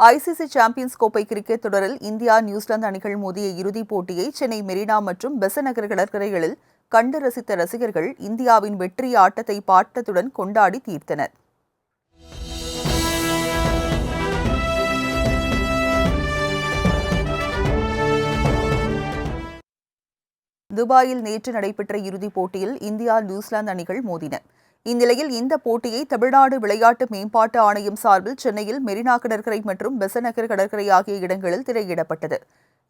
ICC champions கோப்பை cricket தொடரில் India New Zealand அணிகள் மோதிய இறுதிப் போட்டியை சென்னை மெரினா மற்றும் பெசநகர் கடற்கரைகளில் கண்டு ரசித்த ரசிகர்கள் இந்தியாவின் வெற்றி ஆட்டத்தை பாட்டத்துடன் கொண்டாடி தீர்த்தனர். துபாயில் நேற்று நடைபெற்ற இறுதிப் போட்டியில் இந்தியா நியூசிலாந்து அணிகள் மோதின. இந்நிலையில் இந்த போட்டியை தமிழ்நாடு விளையாட்டு மேம்பாட்டு ஆணையம் சார்பில் சென்னையில் மெரினா கடற்கரை மற்றும் பெசநகர் கடற்கரை ஆகிய இடங்களில் திரையிடப்பட்டது.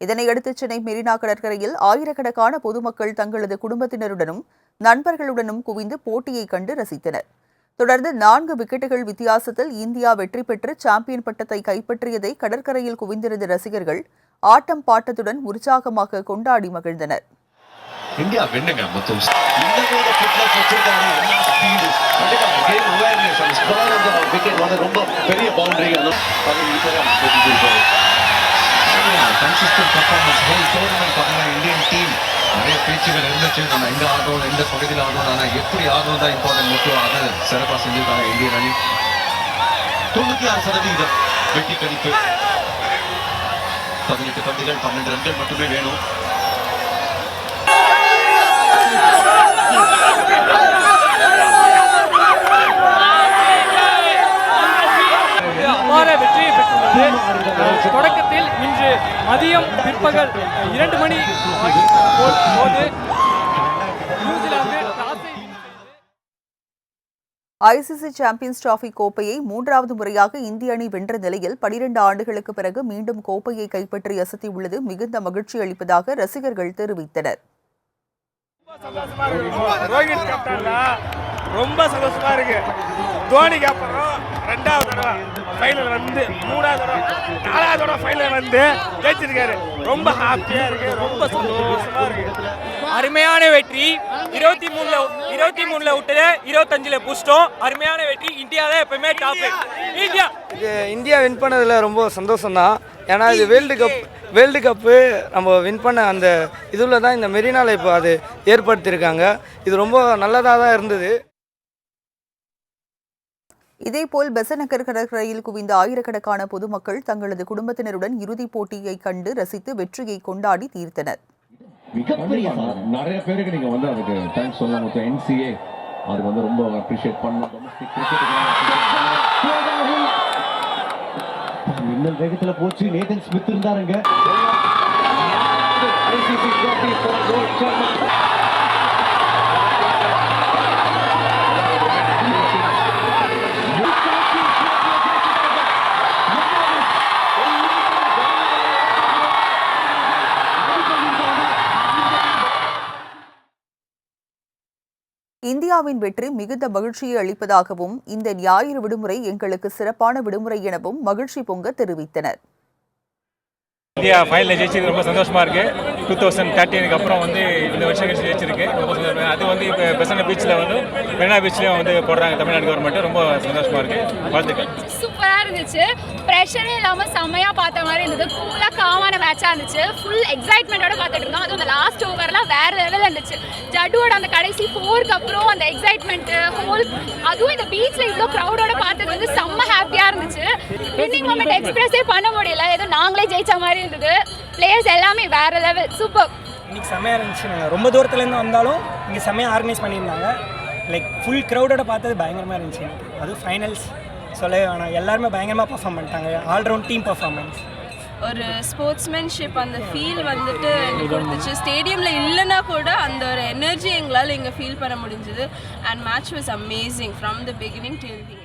இதனையடுத்து சென்னை மெரினா கடற்கரையில் ஆயிரக்கணக்கான பொதுமக்கள் தங்களது குடும்பத்தினருடனும் நண்பர்களுடனும் குவிந்து போட்டியை கண்டு ரசித்தனர். தொடர்ந்து நான்கு விக்கெட்டுகள் வித்தியாசத்தில் இந்தியா வெற்றி பெற்று சாம்பியன் பட்டத்தை கைப்பற்றியதை கடற்கரையில் குவிந்திருந்த ரசிகர்கள் ஆட்டம் பாட்டத்துடன் உற்சாகமாக கொண்டாடி மகிழ்ந்தனர். இந்தியா வெண்ணுங்க மொத்தம். இந்த போது ஃபிட்னஸ் வச்சிருக்காங்க. எல்லா ஸ்பீடு கண்டிப்பா கேம் அவேர்னஸ் அந்த ஸ்கோர் அந்த விக்கெட் வந்து ரொம்ப பெரிய பவுண்டரி அது கன்சிஸ்டன்ட் பர்ஃபார்மன்ஸ் ஹோல் டோர்னமெண்ட் பார்த்தீங்கன்னா இந்தியன் டீம் நிறைய பேச்சுகள் இருந்துச்சு. நம்ம எங்க ஆடுறோம் எந்த பகுதியில் ஆடுறோம் ஆனால் எப்படி ஆடுறோம் தான் இம்பார்ட்டன்ட் முக்கியம் அதை சிறப்பாக செஞ்சிருக்காங்க இந்தியன் அணி. தொண்ணூத்தி ஆறு சதவீதம் வெட்டி கணிப்பு. பதினெட்டு பந்துகள் பன்னெண்டு ரன்கள் மட்டுமே வேணும். தொடக்கத்தில் இன்று மதியம் பிற்பகல் இரண்டு மணி போது நியூசிலாந்து ஐசிசி சாம்பியன்ஸ் டிராபி கோப்பையை மூன்றாவது முறையாக இந்திய அணி வென்ற நிலையில் பனிரெண்டு ஆண்டுகளுக்கு பிறகு மீண்டும் கோப்பையை கைப்பற்றி அசத்தியுள்ளது மிகுந்த மகிழ்ச்சி அளிப்பதாக ரசிகர்கள் தெரிவித்தனர். ரொம்ப சந்தோஷமா இருக்கு. தோனிக்கு அப்புறம் ரெண்டாவது தடவை ஃபைனல் வந்து மூணாவது தடவை நாலாவது தடவை ஃபைனல் வந்து ஜெயிச்சிருக்காரு. ரொம்ப ஹாப்பியா இருக்கு ரொம்ப சந்தோஷமா இருக்கு. அருமையான வெற்றி. இருபத்தி மூணுல இருபத்தி மூணுல விட்டது இருபத்தஞ்சுல புஷ்டோம் அருமையான வெற்றி. இந்தியா தான் எப்பவுமே டாப் இந்தியா. இது இந்தியா வின் பண்ணதில் ரொம்ப சந்தோஷம்தான். ஏன்னா இது வேர்ல்டு கப் வேர்ல்டு கப்பு நம்ம வின் பண்ண அந்த இதில் தான் இந்த மெரினாவில் இப்போ அது ஏற்படுத்தியிருக்காங்க. இது ரொம்ப நல்லதாக தான் இருந்தது. இதேபோல் பெசநகர் கடற்கரையில் குவிந்த ஆயிரக்கணக்கான பொதுமக்கள் தங்களது குடும்பத்தினருடன் இறுதிப் போட்டியை கண்டு ரசித்து வெற்றியை கொண்டாடி தீர்த்தனர் மிகப்பெரிய சாதனை. நிறைய பேருக்கு நீங்க வந்து அதுக்கு தேங்க்ஸ் சொல்ல மொத்தம் என்சிஏ அதுக்கு வந்து ரொம்ப அப்ரிஷியேட் மின்னல் வேகத்துல போச்சு நேதன் ஸ்மித் இருந்தாருங்க இந்தியாவின் வெற்றி மிகுந்த மகிழ்ச்சியை அளிப்பதாகவும் இந்த ஞாயிறு விடுமுறை எங்களுக்கு சிறப்பான விடுமுறை எனவும் மகிழ்ச்சி பொங்க தெரிவித்தனர். இந்தியா ஃபைனலில் ஜெயிச்சது ரொம்ப சந்தோஷமா இருக்கு. டூ தௌசண்ட் தேர்ட்டீனுக்கு அப்புறம் வந்து இந்த வருஷம் கழிச்சு ஜெயிச்சிருக்கு. அது வந்து இப்போ பெசன பீச்சில் வந்து மெரினா பீச்லேயும் வந்து போடுறாங்க தமிழ்நாடு கவர்மெண்ட் ரொம்ப சந்தோஷமா இருக்கு. வாழ்த்துக்கள். இருந்துச்சு. ப்ரெஷரே இல்லாமல் செம்மையாக பார்த்த மாதிரி இருந்தது. கூலாக காமான மேட்சாக இருந்துச்சு. ஃபுல் எக்ஸைட்மெண்ட்டோட பார்த்துட்டு இருந்தோம். அதுவும் அந்த லாஸ்ட் ஓவர்லாம் வேற லெவலில் இருந்துச்சு. ஜட்டுவோட அந்த கடைசி ஃபோருக்கு அப்புறம் அந்த எக்ஸைட்மெண்ட்டு ஹோல் அதுவும் இந்த பீச்சில் இவ்வளோ க்ரௌடோட பார்த்தது வந்து செம்ம ஹாப்பியாக இருந்துச்சு. வின்னிங் மூமெண்ட் எக்ஸ்பிரஸே பண்ண முடியல. ஏதோ நாங்களே ஜெயிச்ச மாதிரி இருந்தது. பிளேயர்ஸ் எல்லாமே வேற லெவல் சூப்பர் இன்னைக்கு செம்மையாக இருந்துச்சு. ரொம்ப தூரத்துலேருந்து வந்தாலும் இங்கே செம்மையாக ஆர்கனைஸ் பண்ணியிருந்தாங்க. லைக் ஃபுல் க்ரௌடோட பார்த்தது பயங்கரமாக இருந்துச்சு எனக்கு. அதுவும் ஃபைனல்ஸ் சொல்லவே வேணாம் எல்லாருமே பயங்கரமாக பர்ஃபார்ம் பண்ணிட்டாங்க. ஆல்ரவுண்ட் டீம் பர்ஃபார்மன்ஸ் ஒரு ஸ்போர்ட்ஸ்மேன்ஷிப் அந்த ஃபீல் வந்துட்டு எங்களுக்கு கொடுத்துச்சு. ஸ்டேடியமில் இல்லைன்னா கூட அந்த ஒரு எனர்ஜி எங்களால் இங்கே ஃபீல் பண்ண முடிஞ்சுது. And match was amazing from the beginning till the